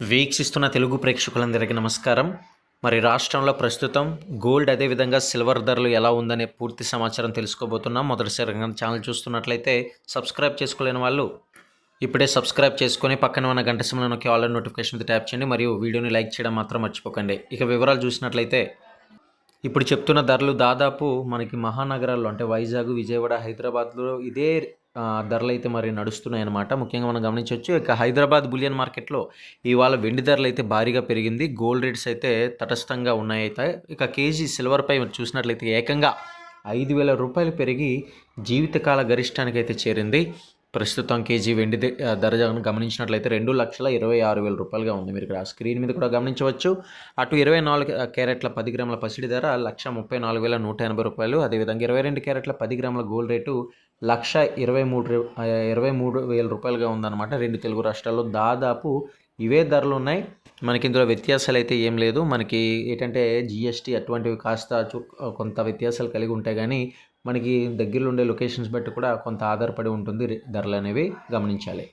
వీక్షిస్తున్న తెలుగు ప్రేక్షకులందరికీ నమస్కారం. మరి రాష్ట్రంలో ప్రస్తుతం గోల్డ్ అదేవిధంగా సిల్వర్ ధరలు ఎలా ఉందనే పూర్తి సమాచారం తెలుసుకోబోతున్నాం. మొదటిసారిగా ఛానల్ చూస్తున్నట్లయితే సబ్స్క్రైబ్ చేసుకోలేని వాళ్ళు ఇప్పుడే సబ్స్క్రైబ్ చేసుకొని పక్కన ఉన్న గంట సమయంలో నొక్కి ఆల్ నోటిఫికేషన్ ట్యాప్ చేయండి. మరియు వీడియోని లైక్ చేయడం మాత్రం మర్చిపోకండి. ఇక వివరాలు చూసినట్లయితే ఇప్పుడు చెప్తున్న ధరలు దాదాపు మనకి మహానగరాల్లో అంటే వైజాగ్ విజయవాడ హైదరాబాద్లో ఇదే ధరలు అయితే మరి నడుస్తున్నాయి అన్నమాట ముఖ్యంగా మనం గమనించవచ్చు ఇక హైదరాబాద్ బులియన్ మార్కెట్లో ఇవాళ వెండి ధరలు అయితే భారీగా పెరిగింది. గోల్డ్ రేట్స్ అయితే తటస్థంగా ఉన్నాయి అయితే ఇక కేజీ సిల్వర్పై మీరు చూసినట్లయితే ఏకంగా ఐదు వేల రూపాయలు పెరిగి జీవితకాల గరిష్టానికి అయితే చేరింది. ప్రస్తుతం కేజీ వెండి ధ- ధర గమనించినట్లయితే రెండు లక్షల ఇరవై ఆరు వేల రూపాయలుగా ఉంది మీరు ఇక్కడ స్క్రీన్ మీద కూడా గమనించవచ్చు. అటు ఇరవై నాలుగు క్యారెట్ల పది గ్రాముల పసిడి ధర లక్ష ముప్పై నాలుగు వేల నూట ఎనభై రూపాయలు. అదేవిధంగా ఇరవై రెండు క్యారెట్ల పది గ్రాముల గోల్డ్ రేటు లక్ష ఇరవై మూడు ఇరవై మూడు వేల రూపాయలుగా ఉందన్నమాట రెండు తెలుగు రాష్ట్రాల్లో. దాదాపు ఇవే ధరలు ఉన్నాయి. మనకి ఇందులో వ్యత్యాసాలు అయితే ఏం లేదు. మనకి ఏంటంటే జిఎస్టీ అటువంటివి కాస్త చు- కొంత వ్యత్యాసాలు కలిగి ఉంటాయి. కానీ మనకి దగ్గరలో ఉండే లొకేషన్స్ బట్టి కూడా కొంత ఆధారపడి ఉంటుంది ధరలు అనేవి గమనించాలి.